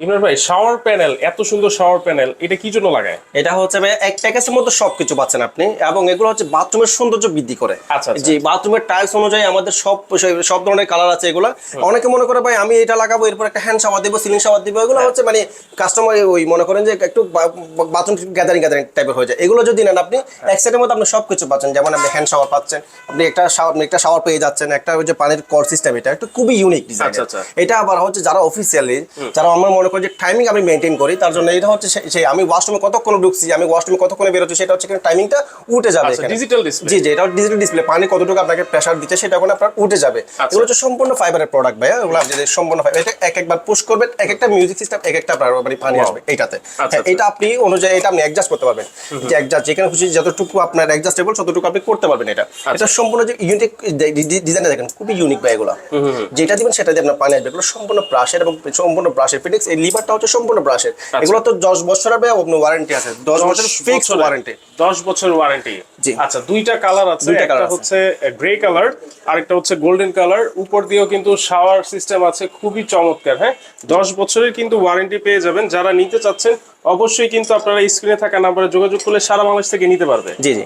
ইমরান ভাই shower panel এত সুন্দর শাওয়ার প্যানেল এটা কি জন্য লাগায় এটা হচ্ছে এক প্যাকেজের মধ্যে সবকিছু পাচ্ছেন আপনি এবং এগুলো হচ্ছে বাথরুমের সৌন্দর্য বৃদ্ধি করে আচ্ছা। জি বাথরুমের টাইলস অনুযায়ী আমাদের সব সব ধরনের কালার আছে এগুলো অনেকে মনে করে ভাই আমি এটা লাগাবো এরপর একটা হ্যান্ড শাওয়ার দিব সিলিং শাওয়ার দিব এগুলো হ্যাঁ। হচ্ছে মানে কাস্টমার ওই মনে করেন যে একটু বাথরুম গ্যাদারিং গ্যাদারিং টাইপের হয়ে যায় এগুলো যদি নেন আপনি হ্যাঁ। এক সেটের মধ্যে আপনি সবকিছু পাচ্ছেন যেমন আপনি হ্যান্ড শাওয়ার পাচ্ছেন আপনি একটা শাওয়ার একটা শাওয়ার পেয়ে যাচ্ছেন একটা ওই যে পানির কর সিস্টেম এটা একটু খুবই ইউনিক ডিজাইন আচ্ছা, আচ্ছা। এটা আবার হচ্ছে যারা অফিসিয়ালি যারা আমরা মনে করি যে টাইমিং আমি মেনটেন করি তার জন্য এটা হচ্ছে সেই আমি ওয়াশরুমে কতক্ষণ ঢুকছি আমি ওয়াশরুমে কতক্ষণে বেরোচ্ছি সেটা হচ্ছে টাইমিংটা উঠে যাবে আচ্ছা, এখানে। digital display। জি জি এটা ডিজিটাল ডিসপ্লে পানি কতটুকু আপনাকে প্রেসার দিচ্ছে সেটা এখন আপনার উঠে যাবে। আচ্ছা। এগুলো হচ্ছে সম্পূর্ণ ফাইবারের প্রোডাক্ট ভাইয়া। এগুলো আপনি সম্পূর্ণ ফাইবার এটা এক একবার পুশ করবেন এক একটা মিউজিক সিস্টেম এক একটা আপনার মানে পানি আসবে এইটাতে। আচ্ছা, হ্যাঁ, আচ্ছা। এটা আপনি অনুযায়ী এটা আপনি অ্যাডজাস্ট করতে পারবেন। যে অ্যাডজাস্ট যেখানে খুশি যতটুকু আপনার অ্যাডজাস্টেবল ততটুকু আপনি করতে পারবেন এটা। আচ্ছা। এটা সম্পূর্ণ যে ইউনিক ডিজাইনটা দেখেন খুবই ইউনিক ভাই এগুলো। যেটা দিবেন সেটা দিয়ে আপনার পানি আসবে। এগুলো সম্পূর্ণ ব্রাশের এবং সম্পূর্ণ ব্রাশের ফিটিক্স এই লিভারটা হচ্ছে সম্পূর্ণ ব্রাশের। এগুলো তো দশ বছরের ওয়ারেন্টি আছে। দশ বছর ফিক্সড ওয়ারেন্টি দশ বছর ওয়ারেন্টি আচ্ছা দুইটা কালার আছে। একটা হচ্ছে গ্রে কালার আরেকটা হচ্ছে গোল্ডেন কালার উপর দিয়েও কিন্তু শাওয়ার সিস্টেম আছে খুবই চমৎকার হ্যাঁ? দশ বছরের কিন্তু ওয়ারেন্টি পেয়ে যাবেন। যারা নিতে চাচ্ছেন অবশ্যই কিন্তু আপনারা স্ক্রিনে থাকা নাম্বারে যোগাযোগ করলে সারা বাংলাদেশ থেকে নিতে পারবে। জি জি।